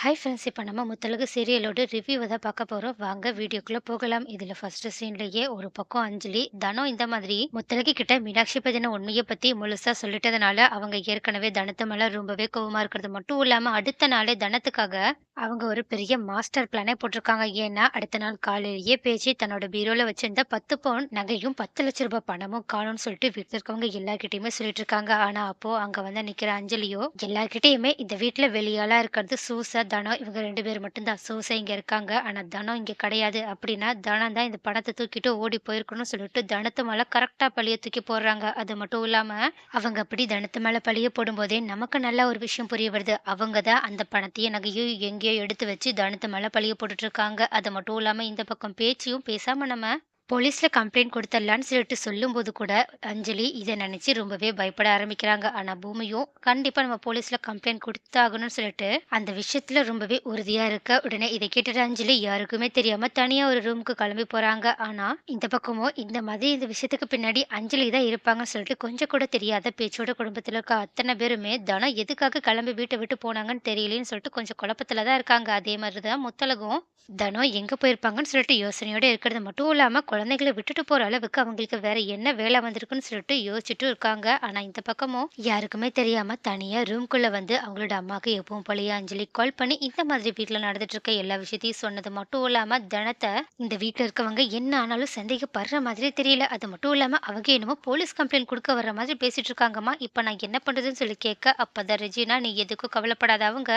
Hi friends இப்போ நம்ம முத்தழகு சீரியலோட ரிவ்யூவை தான் பார்க்க போகிறோம் வாங்க வீடியோக்குள்ளே போகலாம். இதில் ஃபஸ்ட்டு சீன்லேயே ஒரு பக்கம் அஞ்சலி தனம் இந்த மாதிரி முத்தழகு கிட்ட மீனாட்சி பத்தின உண்மையை பற்றி முழுசாக சொல்லிட்டதுனால அவங்க ஏற்கனவே தனத்து மேலே ரொம்பவே கோவமாக இருக்கிறது மட்டும் இல்லாமல் அடுத்த நாளே தனத்துக்காக அவங்க ஒரு பெரிய மாஸ்டர் பிளானே போட்டிருக்காங்க. ஏன்னா அடுத்த நாள் காலையிலேயே பேச்சு தன்னோட பீரோவில் வச்சிருந்த பத்து பவுன் நகையும் பத்து லட்ச ரூபாய் பணமும் காணும்னு சொல்லிட்டு வீட்டுல இருக்கவங்க எல்லார்கிட்டயுமே சொல்லிட்டு இருக்காங்க. ஆனால் அப்போது அங்கே வந்து நிற்கிற அஞ்சலியோ எல்லார்கிட்டயுமே இந்த வீட்டில் வெளியாலாம் இருக்கிறது சூசா தனம் இவங்க ரெண்டு பேர் மட்டும்தான். சோசை இங்கே இருக்காங்க. ஆனால் தனம் இங்கே கிடையாது. அப்படின்னா தனம் தான் இந்த பணத்தை தூக்கிட்டு ஓடி போயிருக்கணும்னு சொல்லிட்டு தனத்து மேலே கரெக்டாக பழிய தூக்கி போடுறாங்க. அது மட்டும் இல்லாமல் அவங்க அப்படி தனத்து மேலே பழிய போடும்போதே நமக்கு நல்ல ஒரு விஷயம் புரிய வருது. அவங்க தான் அந்த பணத்தையும் நகையும் எங்கேயோ எடுத்து வச்சு தனத்து மேலே பழிய போட்டுட்டு இருக்காங்க. அது மட்டும் இல்லாமல் இந்த பக்கம் பேச்சியும் பேசாமல் நம்ம போலீஸில் கம்ப்ளைண்ட் கொடுத்துடலான்னு சொல்லிட்டு சொல்லும்போது கூட அஞ்சலி இதை நினச்சி ரொம்பவே பயப்பட ஆரம்பிக்கிறாங்க. ஆனால் பூமியும் கண்டிப்பாக நம்ம போலீஸில் கம்ப்ளைண்ட் கொடுத்தாகணும்னு சொல்லிட்டு அந்த விஷயத்தில் ரொம்பவே உறுதியாக இருக்க உடனே இதை கேட்டுட்டு அஞ்சலி யாருக்குமே தெரியாமல் தனியாக ஒரு ரூமுக்கு கிளம்பி போகிறாங்க ஆனால் இந்த பக்கமும் இந்த மாதிரி இந்த விஷயத்துக்கு பின்னாடி அஞ்சலி தான் இருப்பாங்கன்னு சொல்லிட்டு கொஞ்சம் கூட தெரியாத பேச்சோட குடும்பத்தில் இருக்க அத்தனை பேருமே தனம் எதுக்காக கிளம்பி வீட்டை விட்டு போனாங்கன்னு தெரியலேன்னு சொல்லிட்டு கொஞ்சம் குழப்பத்தில் தான் இருக்காங்க. அதே மாதிரி தான் முத்தலகும் தனோ எங்கே போயிருப்பாங்கன்னு சொல்லிட்டு யோசனையோடு இருக்கிறது மட்டும் இல்லாமல் குழந்தைகளை விட்டுட்டு போகிற அளவுக்கு அவங்களுக்கு வேற என்ன வேலை வந்திருக்குன்னு சொல்லிட்டு யோசிச்சுட்டு இருக்காங்க. ஆனால் இந்த பக்கமும் யாருக்குமே தெரியாமல் தனியாக ரூம்குள்ளே வந்து அவங்களோட அம்மாவுக்கு எப்பவும் போலயே அஞ்சலி கால் பண்ணி இந்த மாதிரி வீட்டில் நடந்துட்டு இருக்க எல்லா விஷயத்தையும் சொன்னது மட்டும் இல்லாமல் தனத்தை இந்த வீட்டில் இருக்கவங்க என்ன ஆனாலும் சந்தேகப்படுற மாதிரி தெரியல. அது மட்டும் இல்லாமல் அவங்க என்னமோ போலீஸ் கம்ப்ளைண்ட் கொடுக்க வர மாதிரி பேசிட்டு இருக்காங்கம்மா. இப்போ நான் என்ன பண்ணுறதுன்னு சொல்லி கேட்க அப்போ தான் ரெஜினா நீ எதுக்கும் கவலைப்படாத அவங்க.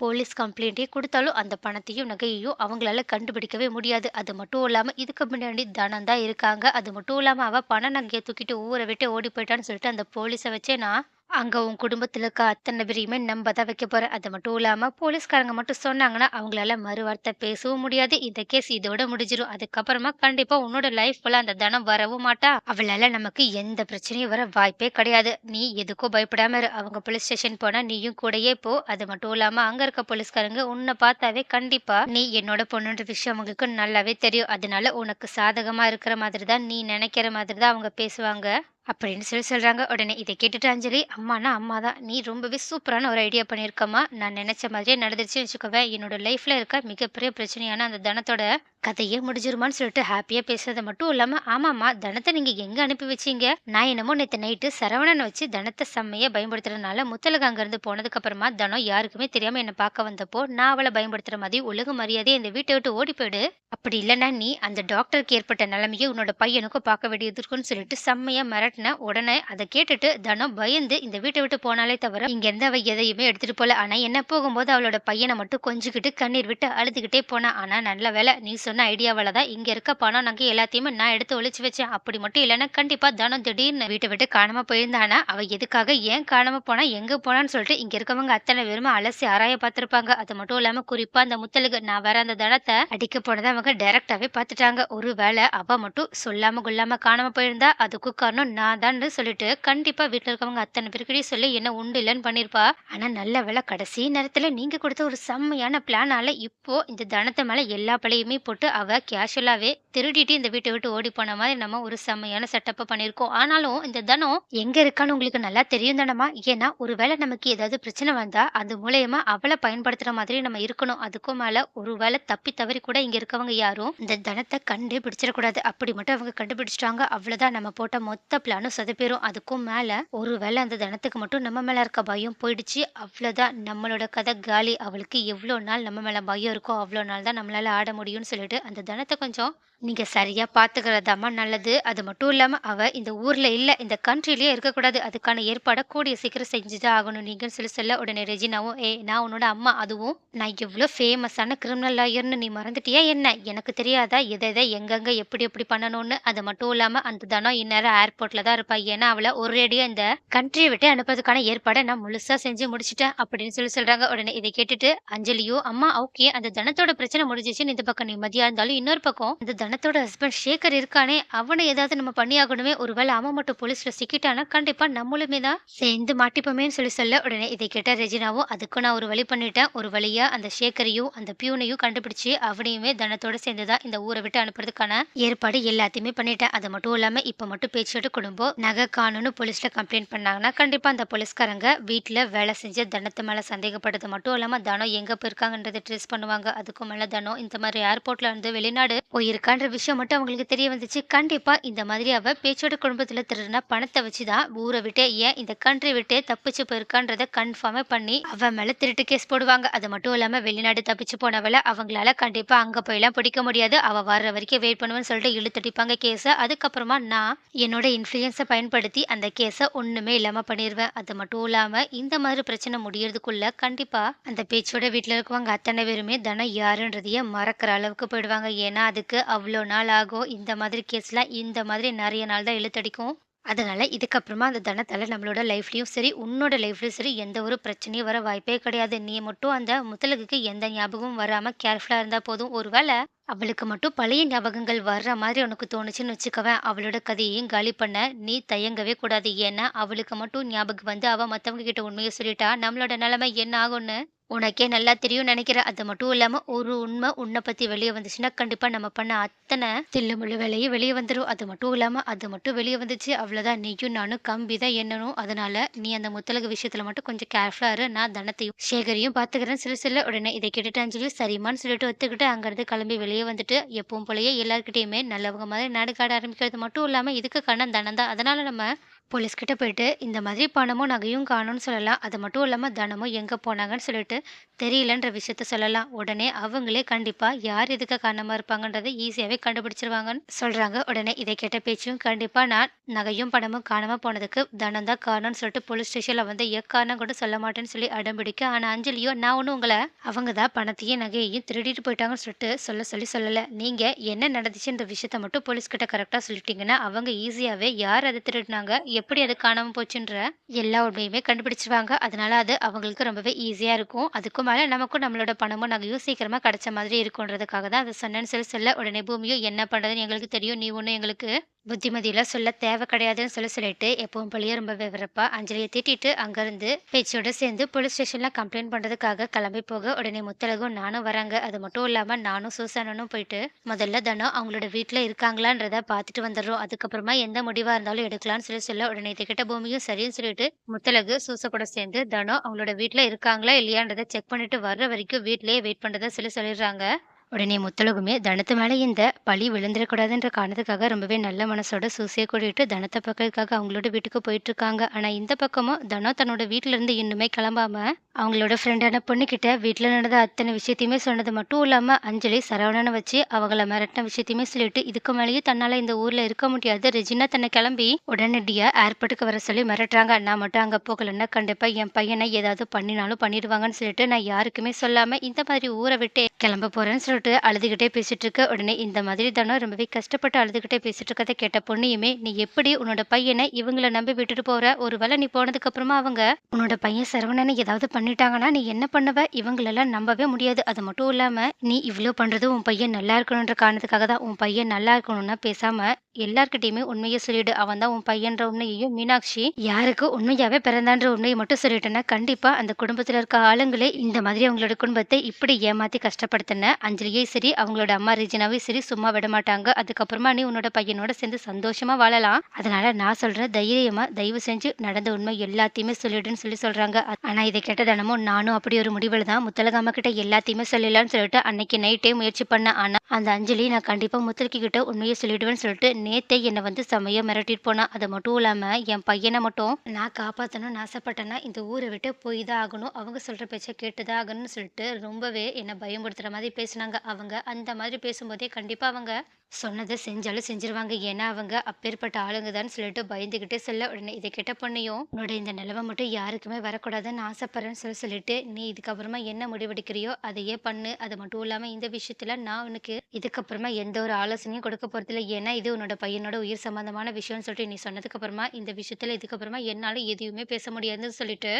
போலீஸ் கம்ப்ளைண்ட்டே கொடுத்தாலும் அந்த பணத்தையும் நகையையும் அவங்களால கண்டுபிடிக்கவே முடியாது. அது மட்டும் இல்லாமல் இதுக்கு முன்னாடி தனம் தான் இருக்காங்க. அது மட்டும் இல்லாமல் அவள் பண நகையை தூக்கிட்டு ஊரை விட்டு ஓடி போயிட்டான்னு சொல்லிட்டு அந்த போலீஸை வச்சே நான் அங்க உன் குடும்பத்தில் இருக்க அத்தனை பேரையுமே நம்ப தான் வைக்க போறேன் அது மட்டும் இல்லாம போலீஸ்காரங்க மட்டும் சொன்னாங்கன்னா அவங்களால மறுவார்த்தை பேசவும் முடியாது. இந்த கேஸ் இதோட முடிஞ்சிடும் அதுக்கப்புறமா கண்டிப்பா உன்னோட லைஃப் போல அந்த தனம் வரவும் மாட்டா. அவளால நமக்கு எந்த பிரச்சனையும் வர வாய்ப்பே கிடையாது. நீ எதுக்கும் பயப்படாம இரு. அவங்க போலீஸ் ஸ்டேஷன் போனா நீயும் கூடயே போ. அது மட்டும் இல்லாம அங்க இருக்க போலீஸ்காரங்க உன்னை பார்த்தாவே கண்டிப்பா நீ என்னோட பொண்ணுன்ற விஷயம் அவங்களுக்கு நல்லாவே தெரியும். அதனால உனக்கு சாதகமா இருக்கிற மாதிரி தான் நீ நினைக்கிற மாதிரி தான் அவங்க பேசுவாங்க. அப்படின்னு சொல்லி சொல்கிறாங்க உடனே இதை கேட்டுட்டு அஞ்சலி அம்மானா அம்மா தான் நீ ரொம்பவே சூப்பரான ஒரு ஐடியா பண்ணியிருக்கம்மா. நான் நினச்ச மாதிரியே நடந்துருச்சுன்னு வச்சுக்கோவேன் என்னோட லைஃப்பில் இருக்க மிகப்பெரிய பிரச்சனையான அந்த தனத்தோட கதையே முடிஞ்சிருமான்னு சொல்லிட்டு ஹாப்பியா பேசுறது மட்டும் இல்லாம ஆமாம்மா தனத்தை நீங்க எங்க அனுப்பி வச்சீங்க? நான் என்னமோ நேற்று நைட்டு சரவணன் வச்சு தனத்தை செம்மையாக பயன்படுத்துறதுனால முத்தலக அங்கிருந்து போனதுக்கு அப்புறமா தனம் யாருக்குமே தெரியாம என்ன பார்க்க வந்தப்போ நான் அவளை பயன்படுத்துற மாதிரி ஒழுங்கு மரியாதையை இந்த வீட்டை விட்டு ஓடி போயிடு. அப்படி இல்லைன்னா நீ அந்த டாக்டருக்கு ஏற்பட்ட நிலைமையை உன்னோட பையனுக்கும் பார்க்க வேண்டியது இருக்குன்னு சொல்லிட்டு செம்மையா மிரட்டின உடனே அதை கேட்டுட்டு தனம் பயந்து இந்த வீட்டை விட்டு போனாலே தவிர இங்க இருந்து அவ எதையுமே எடுத்துட்டு போல. ஆனா என்ன போகும்போது அவளோட பையனை மட்டும் கொஞ்சிக்கிட்டு கண்ணீர் விட்டு அழுதுகிட்டே போனா ஆனா நல்ல வேலை நீ சொன்ன ஐடியாவால தான் இங்க இருக்க பணம் நாங்கள் எல்லாத்தையுமே நான் எடுத்து ஒழிச்சு வச்சேன். அப்படி மட்டும் இல்லைன்னா கண்டிப்பா தனம் திடீர்னு வீட்டை விட்டு காணாம போயிருந்தானா? அவ எதுக்காக ஏன் காணாம போனா? எங்க போனான்னு சொல்லிட்டு இங்க இருக்கவங்க அத்தனை பேருமே அலசி ஆராய பார்த்துருப்பாங்க. அது மட்டும் இல்லாம குறிப்பா அந்த முத்தலுக்கு நான் வேற அந்த தனத்தை அடிக்க போனதை அவங்க டைரக்டாகவே பார்த்துட்டாங்க. ஒரு வேளை அவ மட்டும் சொல்லாமல் கொள்ளாமல் காணாம போயிருந்தா அதுக்கு காரணம் நான் தான் சொல்லிட்டு கண்டிப்பா வீட்டில் இருக்கவங்க அத்தனை பேருக்கிட்டயும் சொல்லி என்ன உண்டு இல்லைன்னு பண்ணிருப்பா. ஆனா நல்ல வேலை கடைசி நேரத்துல நீங்க கொடுத்த ஒரு செம்மையான பிளானால இப்போ இந்த தனத்தை மேலே எல்லா பழையுமே போட்டு அவள் கேஷுவலாகவே திருடிட்டு இந்த வீட்டை விட்டு ஓடி போன மாதிரி நம்ம ஒரு செம்மையான செட்டப்பை பண்ணியிருக்கோம். ஆனாலும் இந்த தனம் எங்கே இருக்கான்னு உங்களுக்கு நல்லா தெரியும் தானமா ஏன்னா ஒருவேளை நமக்கு ஏதாவது பிரச்சனை வந்தா அது மூலயமா அவளை பயன்படுத்துகிற மாதிரி நம்ம இருக்கணும். அதுக்கும் மேலே ஒருவேளை தப்பி தவறி கூட இங்கே இருக்கவங்க யாரும் இந்த தனத்தை கண்டே பிடிச்சிடக்கூடாது. அப்படி மட்டும் அவங்க கண்டுபிடிச்சிட்டாங்க அவ்வளோதான் நம்ம போட்ட மொத்த பிளானும் சொதப்பிடும் அதுக்கும் மேலே ஒருவேளை அந்த தனத்துக்கு மட்டும் நம்ம மேலே இருக்க பயம் போயிடுச்சு. அவ்வளோதான் நம்மளோட கதை காலி. அவளுக்கு எவ்வளோ நாள் நம்ம மேலே பயம் இருக்கோ அவ்வளோ நாள் தான் நம்மளால ஆட முடியும்னு சொல்லிட்டு அந்த தனத்தை கொஞ்சம் நீங்கள் சரியாக பார்த்துக்கிறதாம்மா நல்லது. அது மட்டும் இல்லாமல் அவள் இந்த ஊரில் இல்லை இந்த கண்ட்ரிலேயே இருக்கக்கூடாது. அதுக்கான ஏற்பாடை கூடிய சீக்கிரம் செஞ்சுதான் ஆகணும். நீங்கன்னு சொல்லி சொல்ல உடனே ரெஜினாவும் ஏ நான் உன்னோட அம்மா. அதுவும் நான் எவ்வளோ ஃபேமஸான கிரிமினல் லாயர்னு நீ மறந்துட்டியா என்ன? எனக்கு தெரியாதா? எதை எதை எங்கெங்கே எப்படி எப்படி பண்ணணும்னு? அது மட்டும் இல்லாமல் அந்த தனம் இந்நேரம் ஏர்போர்ட்டில் தான் இருப்பா. ஏன்னா அவளை ஒரேடியாக இந்த கண்ட்ரியை விட்டு அனுப்புறதுக்கான ஏற்பாடை நான் முழுசாக செஞ்சு முடிச்சிட்டேன் அப்படின்னு சொல்லி சொல்கிறாங்க உடனே இதை கேட்டுட்டு அஞ்சலியோ அம்மா ஓகே அந்த தனத்தோட பிரச்சனை முடிஞ்சிச்சுன்னு இந்த பக்கம் நிம்மதியாக இருந்தாலும் இன்னொரு பக்கம் அந்த தனத்தோட ஹஸ்பண்ட் சேகர் இருக்கானே அவனை ஏதாவது நம்ம பண்ணியாகணுமே. ஒருவேளை அவன் மட்டும் போலீஸ்ல சிக்கிட்டானா? கண்டிப்பா நம்மளுமே தான் சேர்ந்து மாட்டிப்போமேன்னு சொல்லி சொல்ல உடனே இதை கேட்ட ரெஜினாவும் அதுக்கும் நான் ஒரு வழி பண்ணிட்டேன். ஒரு வழியா அந்த சேகரையும் அந்த பியூனையும் கண்டுபிடிச்சு அவனையுமே தனத்தோட சேர்ந்துதான் இந்த ஊரை விட்டு அனுப்புறதுக்கான ஏற்பாடு எல்லாத்தையுமே பண்ணிட்டேன். அது மட்டும் இல்லாம இப்ப மட்டும் பேச்சுட்டு குடும்பம் நகை காணும்னு போலீஸ்ல கம்ப்ளைண்ட் பண்ணாங்கன்னா கண்டிப்பா அந்த போலீஸ்காரங்க வீட்டுல வேலை செஞ்ச தனத்து மேல சந்தேகப்படுறது மட்டும் இல்லாம தனம் எங்க போயிருக்காங்கன்றதை ட்ரேஸ் பண்ணுவாங்க. அதுக்கும் மேல தனம் இந்த மாதிரி ஏர்போர்ட்ல இருந்து வெளிநாடு போயிருக்கான்ற விஷயம் மட்டும் அவங்களுக்கு தெரிய வந்துச்சு. கண்டிப்பாக இந்த மாதிரி அவள் பேச்சோட குடும்பத்தில் திருடின பணத்தை வச்சு தான் ஊரை விட்டே ஏன் இந்த கண்ட்ரி விட்டே தப்பிச்சு போயிருக்கான்றத கன்ஃபார்மே பண்ணி அவன் மேலே திருட்டு கேஸ் போடுவாங்க. அது மட்டும் இல்லாமல் வெளிநாடு தப்பிச்சு போனவளை அவங்களால கண்டிப்பாக அங்கே போயெல்லாம் பிடிக்க முடியாது. அவள் வர்ற வரைக்கும் வெயிட் பண்ணுவேன்னு சொல்லிட்டு இழுத்தடிப்பாங்க கேஸை அதுக்கப்புறமா நான் என்னோட இன்ஃப்ளூயன்ஸை பயன்படுத்தி அந்த கேஸை ஒன்றுமே இல்லாமல் பண்ணிடுவேன் அது மட்டும் இல்லாமல் இந்த மாதிரி பிரச்சனை முடியறதுக்குள்ள கண்டிப்பாக அந்த பேச்சோட வீட்டில் இருக்கவங்க அத்தனை பேருமே தனம் யாருன்றதையே மறக்கிற அளவுக்கு போயிடுவாங்க. ஏன்னா அதுக்கு அவ்வளோ நாள் ஆகும் இந்த மாதிரி கேஸ்லாம் இந்த மாதிரி நிறைய நாள் தான் இழுத்தடிக்கும். அதனால் இதுக்கப்புறமா அந்த தனத்தால் நம்மளோட லைஃப்லேயும் சரி உன்னோட லைஃப்லேயும் சரி எந்த ஒரு பிரச்சனையும் வர வாய்ப்பே கிடையாது. நீ மட்டும் அந்த முத்தலகுக்கு எந்த ஞாபகமும் வராமல் கேர்ஃபுல்லாக இருந்தால் போதும். ஒருவேளை அவளுக்கு மட்டும் பழைய ஞாபகங்கள் வர்ற மாதிரி உனக்கு தோணுச்சுன்னு வச்சுக்கவேன் அவளோட கதையையும் காலி பண்ண நீ தயங்கவே கூடாது. ஏன்னா அவளுக்கு மட்டும் ஞாபகம் வந்து அவ மத்தவங்க கிட்ட உண்மையை சொல்லிட்டா நம்மளோட நிலைமை என்ன ஆகும்னு உனக்கே நல்லா தெரியும் நினைக்கிறேன் அது மட்டும் இல்லாம ஒரு உண்மை உன்னை பத்தி வெளியே வந்துச்சுன்னா கண்டிப்பா நம்ம பண்ண அத்தனை தில்லுமுள்ளு வேலையும் வெளியே வந்துடும் அது மட்டும் இல்லாம அது மட்டும் வெளியே வந்துச்சு அவ்வளவுதான். நீயும் நானும் கம்பி தான் என்னனும் அதனால நீ அந்த முத்தலகு விஷயத்துல மட்டும் கொஞ்சம் கேர்ஃபுல்லா இரு. நான் தனத்தையும் சேகரையும் பாத்துக்கிறேன். சில சில உடனே இதை கேட்டுட்டு அஞ்சலி சரிமான்னு சொல்லிட்டு ஒத்துக்கிட்டு அங்கிருந்து கிளம்பி வெளியே வந்துட்டு எப்பவும் போலயே எல்லாருக்கிட்டேயுமே நல்லவங்க மாதிரி நாடு காட ஆரம்பிக்கிறது மட்டும் இல்லாமல் இதுக்கு கண்ணன் தனம் தான். அதனால் நம்ம போலீஸ் கிட்ட போயிட்டு இந்த மாதிரி பணமும் நகையும் காணும்னு சொல்லலாம். அது மட்டும் இல்லாமல் தனமும் எங்கே போனாங்கன்னு சொல்லிட்டு தெரியலன்ற விஷயத்த சொல்லலாம். உடனே அவங்களே கண்டிப்பாக யார் எதுக்கு காரணமாக இருப்பாங்கன்றதை ஈஸியாகவே கண்டுபிடிச்சிருவாங்கன்னு சொல்கிறாங்க உடனே இதை கேட்ட பேச்சும் கண்டிப்பாக நான் நகையும் பணமும் காணாமல் போனதுக்கு தனம் தான் காரணம்னு சொல்லிட்டு போலீஸ் ஸ்டேஷனில் வந்து எக்காரணம் கூட சொல்ல மாட்டேன்னு சொல்லி அடம்பிடிக்க ஆனால் அஞ்சலியோ நான் ஒன்றும் உங்களை அவங்க தான் பணத்தையும் நகையையும் திருடிட்டு போயிட்டாங்கன்னு சொல்லிட்டு சொல்ல சொல்லி சொல்லலை. நீங்கள் என்ன நடந்துச்சுன்ற விஷயத்த மட்டும் போலீஸ்கிட்ட கரெக்டாக சொல்லிட்டீங்கன்னா அவங்க ஈஸியாகவே யார் அதை திருடினாங்க? எப்படி அது காணாமல் போச்சுன்ற எல்லா உண்மையுமே கண்டுபிடிச்சிருவாங்க. அதனால அது அவங்களுக்கு ரொம்பவே ஈஸியாக இருக்கும். அதுக்கும் மேலே நமக்கும் நம்மளோட பணமும் நகையும் சீக்கிரமாக கிடைச்ச மாதிரி இருக்கும்ன்றதுக்காக தான் அதை சொன்னேன்னு சொல்லி சொல்ல உடனே பூமியும் என்ன பண்ணுறதுன்னு எங்களுக்கு தெரியும். நீ ஒன்றும் எங்களுக்கு புத்திமதியெல்லாம் சொல்ல தேவை கிடையாதுன்னு சொல்லி சொல்லிட்டு எப்பவும் போலயே ரொம்ப விவரப்பா அஞ்சலியை திட்டிட்டு அங்கேருந்து பேச்சோட சேர்ந்து போலீஸ் ஸ்டேஷனில் கம்ப்ளைண்ட் பண்ணுறதுக்காக கிளம்பி போக உடனே முத்தலகும் நானும் வராங்க அது மட்டும் இல்லாமல் நானும் சூசானனும் போயிட்டு முதல்ல தனம் அவங்களோட வீட்டில் இருக்காங்களான்றத பார்த்துட்டு வந்துடுறோம். அதுக்கப்புறமா எந்த முடிவாக இருந்தாலும் எடுக்கலாம்னு சொல்லி சொல்ல உடனே இதுகிட்ட பூமியும் சரின்னு சொல்லிட்டு முத்தலகு சூச கூட சேர்ந்து தனோ அவங்களோட வீட்டில் இருக்காங்களா இல்லையான்றதை செக் பண்ணிட்டு வர்ற வரைக்கும் வீட்லயே வெயிட் பண்ணுறதா சொல்லி சொல்லிடுறாங்க. உடனே முத்தலகுமே தனத்து மேலே இந்த பழி விழுந்துடக்கூடாதுன்ற காரணத்துக்காக ரொம்பவே நல்ல மனசோட சூசியை கூட்டிட்டு தனத்தை பக்கத்துக்காக அவங்களோட வீட்டுக்கு போயிட்டு இருக்காங்க ஆனால் இந்த பக்கமும் தனம் தன்னோட வீட்டுல இருந்து இன்னுமே கிளம்பாம அவங்களோட ஃப்ரெண்டான பொண்ணுக்கிட்ட வீட்டில் நடந்த அத்தனை விஷயத்தையுமே சொன்னது மட்டும் இல்லாமல் அஞ்சலி சரவணனை வச்சு அவங்கள மிரட்டின விஷயத்தையுமே சொல்லிட்டு இதுக்கு மேலேயும் தன்னால் இந்த ஊரில் இருக்க முடியாது. ரெஜினா தன்னை கிளம்பி உடனடியாக ஏர்போர்ட்டுக்கு வர சொல்லி மிரட்டுறாங்க. நான் மட்டும் அங்கே போகலன்னா கண்டிப்பாக என் பையனை ஏதாவது பண்ணினாலும் பண்ணிடுவாங்கன்னு சொல்லிட்டு நான் யாருக்குமே சொல்லாமல் இந்த மாதிரி ஊரை விட்டு கிளம்ப போகிறேன்னு சொல்லிட்டு அழுதுகிட்டே பேசிட்டு இருக்க உடனே இந்த மாதிரி தானே ரொம்பவே கஷ்டப்பட்டு அழுதுகிட்டே பேசிட்டு இருக்கதை கேட்ட பொண்ணையுமே நீ எப்படி உன்னோட பையனை இவங்களை நம்பி விட்டுட்டு போற? ஒருவேளை நீ போனதுக்கப்புறமா அவங்க உன்னோட பையன் சரவணனை ஏதாவது பண்ணிட்டாங்கன்னா நீ என்ன பண்ணுவ? இவங்களெல்லாம் நம்பவே முடியாது. அது மட்டும் இல்லாமல் நீ இவ்வளோ பண்றது உன் பையன் நல்லா இருக்கணுன்ற காரணத்துக்காக தான் உன் பையன் நல்லா இருக்கணும்னா பேசாம எல்லார்கிட்டையுமே உண்மையை சொல்லிடு. அவன் தான் உன் பையன்ற உண்மையையும் மீனாட்சி யாருக்கு உண்மையாவே பிறந்தான்ற உண்மையை மட்டும் சொல்லிட்டேன்னா கண்டிப்பா அந்த குடும்பத்துல இருக்க ஆளுங்களே இந்த மாதிரி அவங்களோட குடும்பத்தை இப்படி ஏமாத்தி கஷ்டப்படுத்தின அஞ்சலியே சரி அவங்களோட அம்மா ரீஜனாவே சரி சும்மா விட மாட்டாங்க. அதுக்கப்புறமா நீ உன்னோட பையனோட சேர்ந்து சந்தோஷமா வாழலாம். அதனால நான் சொல்றேன் தைரியமா தயவு செஞ்சு நடந்த உண்மை எல்லாத்தையுமே சொல்லிடுன்னு சொல்லி சொல்றாங்க. ஆனா இதை கேட்ட தினமும் நானும் அப்படி ஒரு முடிவில் தான் முத்தலகாம கிட்ட எல்லாத்தையுமே சொல்லலாம்னு சொல்லிட்டு அன்னைக்கு நைட்டே முயற்சி பண்ண ஆனா அந்த அஞ்சலி நான் கண்டிப்பா முத்தலக்கி கிட்ட உண்மையை சொல்லிடுவேன்னு சொல்லிட்டு நேத்தே என்னை வந்து செமையா மிரட்டிட்டு போனா அது மட்டும் இல்லாம என் பையனை மட்டும் நான் காப்பாத்தணும்னு ஆசைப்பட்டேன்னா இந்த ஊரை விட்டு போய் தான் ஆகணும். அவங்க சொல்ற பேச்சை கேட்டுதான் ஆகணும்னு சொல்லிட்டு ரொம்பவே என்னை பயன்படுத்துற மாதிரி பேசினாங்க. அவங்க அந்த மாதிரி பேசும்போதே கண்டிப்பா அவங்க சொன்னதை செஞ்சாலும் செஞ்சிருவாங்க. ஏன்னா அவங்க அப்பேற்பட்ட ஆளுங்க தான் சொல்லிட்டு பயந்துகிட்டே சொல்ல உடனே இதை கெட்ட பொண்ணையும் உன்னோட இந்த நிலவை மட்டும் யாருக்குமே வரக்கூடாதுன்னு ஆசைப்படுறேன்னு சொல்லி சொல்லிட்டு நீ இதுக்கப்புறமா என்ன முடிவெடுக்கிறியோ அதையே பண்ணு. அது மட்டும் இல்லாம இந்த விஷயத்துல நான் உனக்கு இதுக்கப்புறமா எந்த ஒரு ஆலோசனையும் கொடுக்க போறதில்ல. ஏன்னா இது உன்னோட பையனோட உயிர் சம்பந்தமான விஷயம்னு சொல்லிட்டு நீ சொன்னதுக்கு அப்புறமா இந்த விஷயத்துல இதுக்கப்புறமா என்னால எதுவுமே பேச முடியாதுன்னு சொல்லிட்டு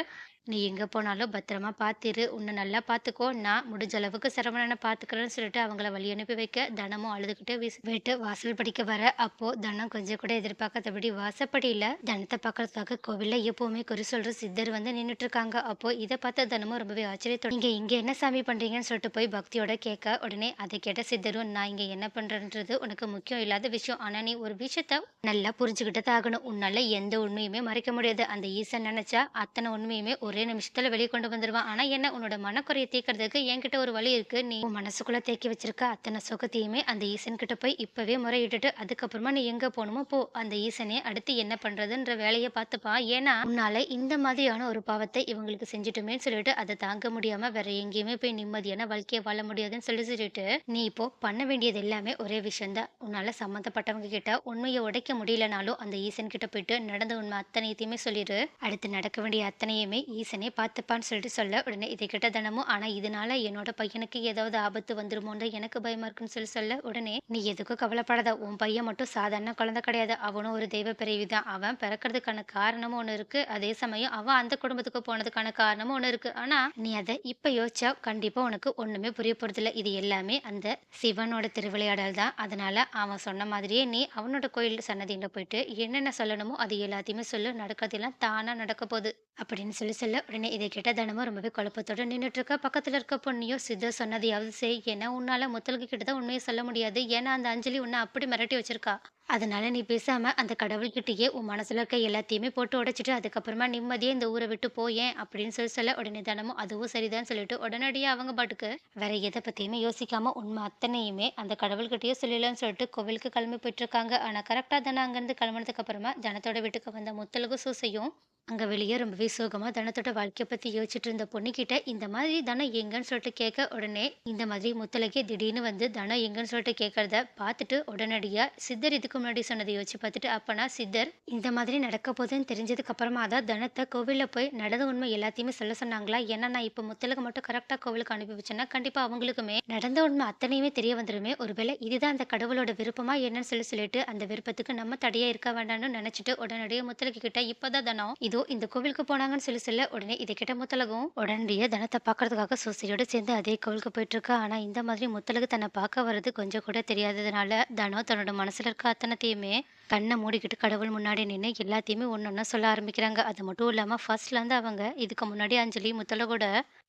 நீ எங்க போனாலும் பத்திரமா பார்த்துரு உன்னை நல்லா பார்த்துக்கோ நான் முடிஞ்ச அளவுக்கு சிரமணனை பார்த்துக்கிறேன்னு சொல்லிட்டு அவங்கள வழி அனுப்பி வைக்க தனமும் அழுதுகிட்டே வீசி வீட்டு வாசல் படிக்க வர அப்போ தனம் கொஞ்சம் கூட எதிர்பார்க்காதபடி வாசப்படியில தனத்தை பார்க்கறதுக்காக கோவில்ல எப்பவுமே குறி சொல்ற சித்தர் வந்து நின்றுட்டு இருக்காங்க அப்போ இதை பார்த்த தனமும் ரொம்பவே ஆச்சரியத்தோட நீங்க இங்க என்ன சாமி பண்றீங்கன்னு சொல்லிட்டு போய் பக்தியோட கேட்க உடனே அதை கேட்ட சித்தரும் நான் இங்க என்ன பண்றேன்றது உனக்கு முக்கியம் இல்லாத விஷயம். ஆனா நீ ஒரு விஷயத்த நல்லா புரிஞ்சுக்கிட்டு ஆகணும். உன்னால எந்த உண்மையுமே மறைக்க முடியாது. அந்த ஈசன் நினைச்சா அத்தனை உண்மையுமே ஒரே நிமிஷத்துல வெளியே கொண்டு வந்துருவான். ஆனா என்ன? உன்னோட மனக்குறையை தீக்கிறதுக்கு என்கிட்ட ஒரு வழி இருக்கு. நீ உன் மனசுக்குள்ள தேக்கி வச்சிருக்க அத்தனை சுகத்தையுமே அந்த ஈசன் கிட்ட போய் இப்பவே முறையிட்டுட்டு அதுக்கப்புறமா நீ எங்க போகணுமோ போ. அந்த ஈசனே அடுத்து என்ன பண்றதுன்ற வேலையை பார்த்துப்பா. ஏன்னா உன்னால இந்த மாதிரியான ஒரு பாவத்தை இவங்களுக்கு செஞ்சுட்டுமேன்னு சொல்லிட்டு அதை தாங்க முடியாம வேற எங்கேயுமே போய் நிம்மதியான வாழ்க்கையை வாழ முடியாதுன்னு சொல்லி சொல்லிட்டு நீ இப்போ பண்ண வேண்டியது எல்லாமே ஒரே விஷயம்தான். உன்னால சம்மந்தப்பட்டவங்க கிட்ட உண்மையை உடைக்க முடியலனாலும் அந்த ஈசன் கிட்ட போயிட்டு நடந்த உண்மை அத்தனையத்தையுமே சொல்லிடு அடுத்து நடக்க வேண்டிய அத்தனையுமே ஈசனே பார்த்துப்பான்னு சொல்லிட்டு சொல்ல உடனே இதை கிட்ட தினமும். ஆனா இதனால என்னோட பையனுக்கு ஏதாவது ஆபத்து வந்துருமோன்ற எனக்கு பயமா இருக்குன்னு சொல்லி சொல்ல உடனே நீ எதுக்கும் கவலைப்படாத? உன் பையன் மட்டும் சாதாரண குழந்தை கிடையாது. அவனும் ஒரு தெய்வ பிறவி தான் அவன் பிறக்கிறதுக்கான காரணமும் ஒன்று இருக்கு. அதே சமயம் அவன் அந்த குடும்பத்துக்கு போனதுக்கான காரணமும் ஒன்று இருக்கு. ஆனா நீ அதை இப்ப யோசிச்சா கண்டிப்பா உனக்கு ஒண்ணுமே புரிய போறதில்ல. இது எல்லாமே அந்த சிவனோட திருவிளையாடல் தான். அதனால அவன் சொன்ன மாதிரியே நீ அவனோட கோயில் சன்னதியில போயிட்டு என்னென்ன சொல்லணுமோ அது எல்லாத்தையுமே சொல்லு. நடக்கிறதெல்லாம் தானா நடக்க போகுது. அப்படின்னு சொல்லி சொல்ல. உடனே இதை கேட்ட தினமும் ரொம்பவே குழப்பத்தோட நின்றுட்டு இருக்க. பக்கத்துல இருக்க பொண்ணியோ சித்த சொன்னதையாவது செய். ஏன்னா உன்னால முத்தலுக்கு கிட்ட தான் உண்மையை சொல்ல முடியாது. ஏன்னா அந்த அஞ்சலி உன்னை அப்படி மிரட்டி வச்சிருக்கா. அதனால நீ பேசாம அந்த கடவுள்கிட்டயே உன் மனசுல இருக்க எல்லாத்தையுமே போட்டு உடைச்சிட்டு அதுக்கப்புறமா நிம்மதியே இந்த ஊரை விட்டு போயேன் அப்படின்னு சொல்லி சொல்ல உடனே தினமும் அதுவும் சரிதான் சொல்லிட்டு உடனடியாக அவங்க பாட்டுக்கு வேற எதை பத்தியுமே யோசிக்காம உண்மை அத்தனையுமே அந்த கடவுள்கிட்டயே சொல்லலாம்னு சொல்லிட்டு கோவிலுக்கு கிளம்பி போயிட்டு இருக்காங்க ஆனா கரெக்டா தானே அங்கிருந்து கிளம்புனதுக்கு அப்புறமா ஜனத்தோட வீட்டுக்கு வந்த முத்தலுக்கு சூசையும் அங்க வெளியே ரொம்பவே சோகமா தனத்தோட வாழ்க்கையை பத்தி யோசிச்சுட்டு இருந்த பொண்ணுக்கிட்ட இந்த மாதிரி தனம் எங்கன்னு சொல்லிட்டு கேட்க உடனே இந்த மாதிரி முத்தலகே திடீர்னு வந்து தனம் எங்கன்னு சொல்லிட்டு கேட்கறத பார்த்துட்டு உடனடியாக சித்தர் இதுக்கு முன்னாடி சொன்னதை யோசிச்சு பார்த்துட்டு அப்போனா சித்தர் இந்த மாதிரி நடக்க போகுதுன்னு தெரிஞ்சதுக்கு அப்புறமா தான் தனத்தை கோவிலில் போய் நடந்த உண்மை எல்லாத்தையுமே சொல்ல சொன்னாங்களா? ஏன்னா நான் இப்போ முத்தலக மட்டும் கரெக்டாக கோவிலுக்கு அனுப்பி வச்சேன்னா கண்டிப்பாக அவங்களுக்குமே நடந்த உண்மை அத்தனையுமே தெரிய வந்துருமே. ஒருவேளை இதுதான் அந்த கடவுளோட விருப்பமா என்னன்னு சொல்லி சொல்லிட்டு அந்த விருப்பத்துக்கு நம்ம தடையாக இருக்க வேண்டாம்னு நினைச்சிட்டு உடனடியே முத்தலகு கிட்ட இப்போதான் தனம் இதோ இந்த கோவிலுக்கு போனாங்கன்னு சொல்லி சொல்ல உடனே இதை கிட்ட முத்தலகும் உடனடியே தனத்தை பார்க்கறதுக்காக சோசியோட சேர்ந்து அதே கோவிலுக்கு போயிட்டு இருக்கா. ஆனால் இந்த மாதிரி முத்தலகு தன்னை பார்க்க வர்றது கொஞ்சம் கூட தெரியாது. இருந்ததுனால தனோ தன்னோட மனசுல இருக்க அத்தனத்தையுமே கண்ணை மூடிக்கிட்டு கடவுள் முன்னாடி நின்று எல்லாத்தையுமே ஒன்று ஒன்றா சொல்ல ஆரம்பிக்கிறாங்க. அது மட்டும் இல்லாமல் ஃபர்ஸ்ட்லேருந்து அவங்க இதுக்கு முன்னாடி அஞ்சலி முத்தலகோட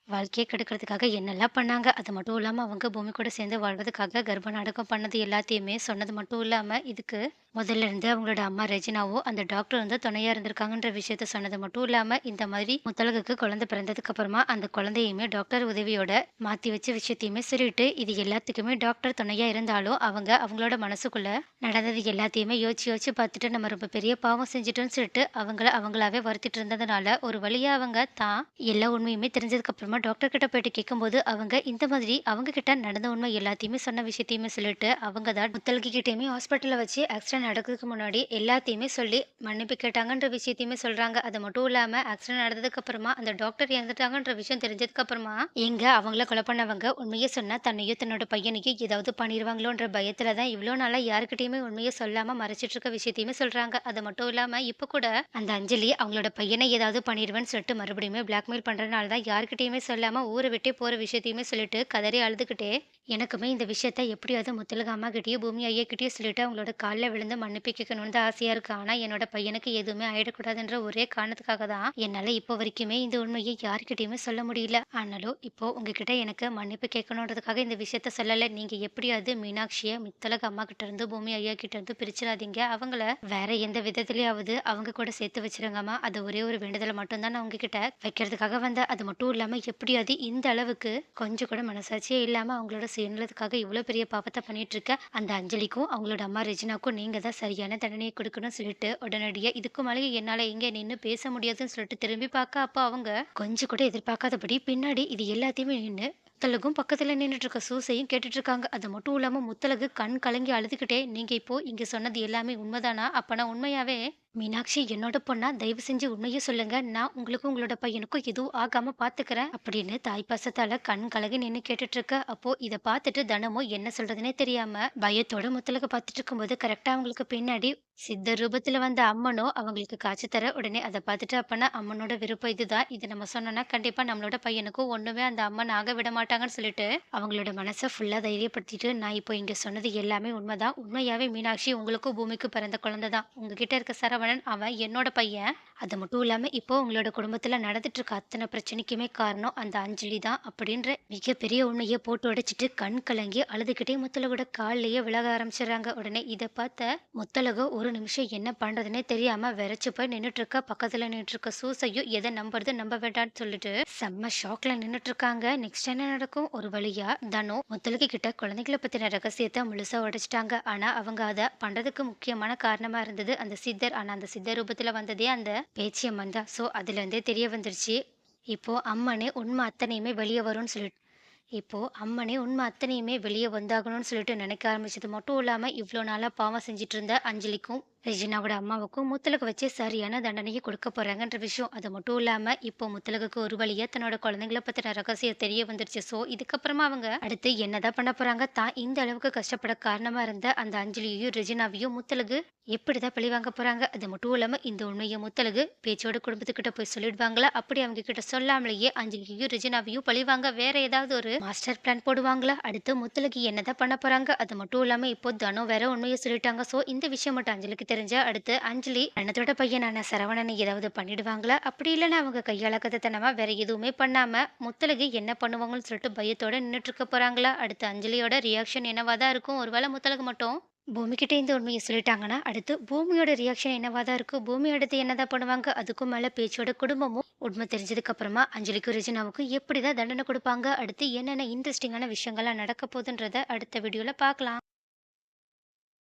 வாழ்க்கையை கெடுக்கிறதுக்காக என்னெல்லாம் பண்ணாங்க? அது மட்டும் இல்லாமல் அவங்க பூமி கூட சேர்ந்து வாழ்வதற்காக கர்ப்ப நாடகம் பண்ணது எல்லாத்தையுமே சொன்னது மட்டும் இல்லாமல் இதுக்கு முதல்ல இருந்து அவங்களோட அம்மா ரெஜினாவோ அந்த டாக்டர் வந்து துணையாக இருந்திருக்காங்கன்ற விஷயத்த சொன்னது மட்டும் இல்லாமல் இந்த மாதிரி முத்தலகுக்கு குழந்தை பிறந்ததுக்கு அப்புறமா அந்த குழந்தையுமே டாக்டர் உதவியோட மாற்றி வச்ச விஷயத்தையுமே சொல்லிட்டு இது எல்லாத்துக்குமே டாக்டர் துணையாக இருந்தாலும் அவங்க அவங்களோட மனசுக்குள்ள நடந்தது எல்லாத்தையுமே யோசிச்சு யோசித்து பார்த்துட்டு நம்ம ரொம்ப பெரிய பாவம் செஞ்சுட்டோம்னு சொல்லிட்டு அவங்கள அவங்களாவே வருத்திட்டு இருந்ததுனால ஒரு வழியாக அவங்க தான் எல்லா உண்மையுமே தெரிஞ்சதுக்கு அப்புறமா டாக்டர் கிட்ட போயிட்டு கேட்கும்போது அவங்க இந்த மாதிரி அவங்க கிட்ட நடந்த உண்மை எல்லாத்தையுமே சொன்ன விஷயத்தையுமே சொல்லிட்டு அவங்க தான் முத்தலகி கிட்டேயுமே ஹாஸ்பிட்டலில் வச்சு ஆக்சிடென்ட் நடக்கிறதுக்கு முன்னாடி எல்லாத்தையுமே சொல்லி மன்னிப்பு கேட்டாங்கன்ற விஷயத்தையுமே சொல்றாங்க. அது மட்டும் இல்லாம ஆக்சிடென்ட் நடந்ததுக்கு அப்புறமா அந்த டாக்டர் இறந்துட்டாங்கன்ற விஷயம் தெரிஞ்சதுக்கு அப்புறமா எங்க அவங்கள கொலை பண்ணவங்க உண்மையை சொன்னா தன்னையும் தன்னோட பையனையோ ஏதாவது பண்ணிடுவாங்களோன்ற பயத்துல தான் இவ்வளோ நாளாக யாருக்கிட்டையுமே உண்மையை சொல்லாமல் மறைச்சிட்டு இருக்க விஷயத்தையுமே சொல்றாங்க. அது மட்டும் இல்லாம இப்ப கூட அந்த அஞ்சலி அவங்களோட பையனை ஏதாவது பண்ணிடுவேன்னு சொல்லிட்டு மறுபடியுமே பிளாக்மெயில் பண்றதுனால தான் யாருக்கிட்டயுமே சொல்லாம ஊரை விட்டே போற விஷயத்தையுமே சொல்லிட்டு கதறி அழுதுகிட்டே எனக்குமே இந்த விஷயத்த எப்படியாவது முத்தலக அம்மா பூமி ஐயா கிட்டயும் சொல்லிட்டு அவங்களோட காலில் விழுந்து மன்னிப்பு கேட்கணும்னு தான் ஆசையாக இருக்கு. ஆனால் என்னோட பையனுக்கு எதுவுமே ஆயிடக்கூடாதுன்ற ஒரே காரணத்துக்காக தான் என்னால் இப்போ வரைக்குமே இந்த உண்மையை யார்கிட்டயுமே சொல்ல முடியல. ஆனாலும் இப்போ உங்ககிட்ட எனக்கு மன்னிப்பு கேட்கணுன்றதுக்காக இந்த விஷயத்த சொல்லலை. நீங்கள் எப்படியாவது மீனாட்சியை முத்துலக அம்மா கிட்ட இருந்து பூமி ஐயா கிட்ட இருந்து பிரிச்சிடாதீங்க. அவங்கள வேற எந்த விதத்துலயாவது அவங்க கூட சேர்த்து வச்சிருங்கம்மா. அது ஒரே ஒரு வேண்டுதலை மட்டும்தான் நான் உங்ககிட்ட வைக்கிறதுக்காக வந்த அது மட்டும் இல்லாமல் எப்படியாவது இந்த அளவுக்கு கொஞ்சம் கூட மனசாட்சியே இல்லாமல் அவங்களோட செய்யணுன்றதுக்காக இவ்வளோ பெரிய பாவத்தை பண்ணிட்டு இருக்க அந்த அஞ்சலிக்கும் அவங்களோட அம்மா ரெஜினாக்கும் நீங்கள் தான் சரியான தண்டனையை கொடுக்கணும்னு சொல்லிட்டு உடனடியாக இதுக்கு மேலே என்னால் எங்க நின்று பேச முடியாதுன்னு சொல்லிட்டு திரும்பி பார்க்க அப்போ அவங்க கொஞ்சம் கூட எதிர்பார்க்காதபடி பின்னாடி இது எல்லாத்தையுமே நின்று முத்தலகும் பக்கத்தில் நின்றுட்டு இருக்க சூசையும் கேட்டுட்டு இருக்காங்க அது மட்டும் இல்லாமல் முத்தலகு கண் கலங்கி அழுதுகிட்டே நீங்கள் இப்போ இங்கே சொன்னது எல்லாமே உண்மைதானா? அப்போனா உண்மையாவே மீனாட்சி என்னோட பொண்ணா தயவு செஞ்சு உண்மையை சொல்லுங்க. நான் உங்களுக்கும் உங்களோட பையனுக்கும் எதுவும் ஆகாம பாத்துக்கிறேன் அப்படின்னு தாய்ப்பாசத்தால கண் கலகி நின்று கேட்டுட்டு இருக்க அப்போ இத பார்த்துட்டு தனமும் என்ன சொல்றதுனே தெரியாம பயத்தோட முத்தலக பார்த்துட்டு இருக்கும்போது கரெக்டா அவங்களுக்கு பின்னாடி சித்த ரூபத்துல வந்த அம்மனோ அவங்களுக்கு காட்சி தர உடனே அதை பார்த்துட்டு அப்பனா அம்மனோட விருப்பம் இதுதான். இது நம்ம சொன்னோம்னா கண்டிப்பா நம்மளோட பையனுக்கும் ஒண்ணுமே அந்த அம்மன் ஆக விட மாட்டாங்கன்னு சொல்லிட்டு அவங்களோட மனசை ஃபுல்லா தைரியப்படுத்திட்டு நான் இப்போ இங்க சொன்னது எல்லாமே உண்மைதான். உண்மையாவே மீனாட்சி உங்களுக்கும் பூமிக்கு பிறந்த குழந்தை தான் உங்ககிட்ட இருக்க சரவணன் அவன் என்னோட பையன். அது மட்டும் இல்லாமல் இப்போ உங்களோட குடும்பத்தில் நடந்துட்டு இருக்க அத்தனை பிரச்சனைக்குமே காரணம் அந்த அஞ்சலி தான் அப்படின்ற மிகப்பெரிய உண்மையை போட்டு உடைச்சிட்டு கண் கலங்கி அழுதுகிட்டே முத்தலகோட கால்லையே விலக ஆரம்பிச்சிடுறாங்க. உடனே இதை பார்த்த முத்தலகோ ஒரு நிமிஷம் என்ன பண்ணுறதுனே தெரியாம விரைச்சு போய் நின்றுட்டு இருக்க பக்கத்துல நின்னுட்டு இருக்க சூசையும் எதை நம்புறது நம்ப வேண்டாம்னு சொல்லிட்டு செம்ம ஷாக்ல நின்றுட்டு இருக்காங்க நெக்ஸ்ட் என்ன நடக்கும்? ஒரு வழியா தனு முத்தலகு கிட்ட குழந்தைகளை பத்தின ரகசியத்தை முழுசா உடைச்சிட்டாங்க. ஆனா அவங்க அதை பண்றதுக்கு முக்கியமான காரணமா இருந்தது அந்த சித்தர். ஆனால் அந்த சித்த ரூபத்துல வந்ததே அந்த பேச்சியம்மன் தான். ஸோ அதுலேருந்தே தெரிய வந்துருச்சு. இப்போ அம்மனே உண்மை அத்தனையுமே வெளியே வரும்னு சொல்லிட்டு இப்போ அம்மனே உண்மை அத்தனையுமே வெளியே வந்தாகணும்னு சொல்லிட்டு நினைக்க ஆரம்பிச்சது மட்டும் இல்லாம இவ்வளோ நாளா பாவம் செஞ்சிட்டு இருந்த அஞ்சலிக்கும் ரெஜினாவோட அம்மாவுக்கும் முத்தலகு வச்சு சரியான தண்டனையை கொடுக்க போறாங்கன்ற விஷயம். அது மட்டும் இல்லாம இப்போ முத்தலகுக்கு ஒரு வழியா தன்னோட குழந்தைங்களை பத்தின ரகசியம் தெரிய வந்துருச்சு. ஸோ இதுக்கப்புறமா அவங்க அடுத்து என்னதான் பண்ண போறாங்க தான் இந்த அளவுக்கு கஷ்டப்பட காரணமா இருந்த அந்த அஞ்சலியையும் ரெஜினாவையும் முத்தலகு எப்படிதான் பழி வாங்க போறாங்க? அது மட்டும் இல்லாம இந்த உண்மையை முத்தலகு பேச்சோட குடும்பத்துக்கிட்ட போய் சொல்லிடுவாங்களா? அப்படி அவங்க கிட்ட சொல்லாமலேயே அஞ்சலியையும் ரெஜினாவையும் பழி வாங்க வேற ஏதாவது ஒரு மாஸ்டர் பிளான் போடுவாங்களா? அடுத்து முத்தலகு என்னதான் பண்ண போறாங்க? அது மட்டும் இல்லாம இப்போ தனம் வேற உண்மையை சொல்லிட்டாங்க. ஸோ இந்த விஷயம் மட்டும் அஞ்சலிக்கு தெரிஞ்சா அடுத்து அஞ்சலி அண்ணத்தோட பையனான சரவணனை ஏதாவது பண்ணிடுவாங்களா? அப்படி இல்லைன்னா அவங்க கையாள கதத்தனமா வேற எதுவுமே பண்ணாம முத்தலகு என்ன பண்ணுவாங்கன்னு சொல்லிட்டு பயத்தோட நின்றுட்டு இருக்க போறாங்களா? அடுத்து அஞ்சலியோட ரியாக்ஷன் என்னவா தான் இருக்கும்? ஒருவேளை முத்தலகு மட்டும் பூமிக்கிட்டே இந்த உண்மையை சொல்லிட்டாங்கன்னா அடுத்து பூமியோட ரியாக்ஷன் என்னவா தான் இருக்கும்? பூமி அடுத்து என்னதான் பண்ணுவாங்க? அதுக்கும் மேல பேச்சோட குடும்பமும் உண்மை தெரிஞ்சதுக்கு அப்புறமா அஞ்சலிக்கும் எப்படி எப்படிதான் தண்டனை கொடுப்பாங்க? அடுத்து என்னென்ன இன்ட்ரெஸ்டிங்கான விஷயங்கள்லாம் நடக்க போகுதுன்றத அடுத்த வீடியோல பார்க்கலாம்.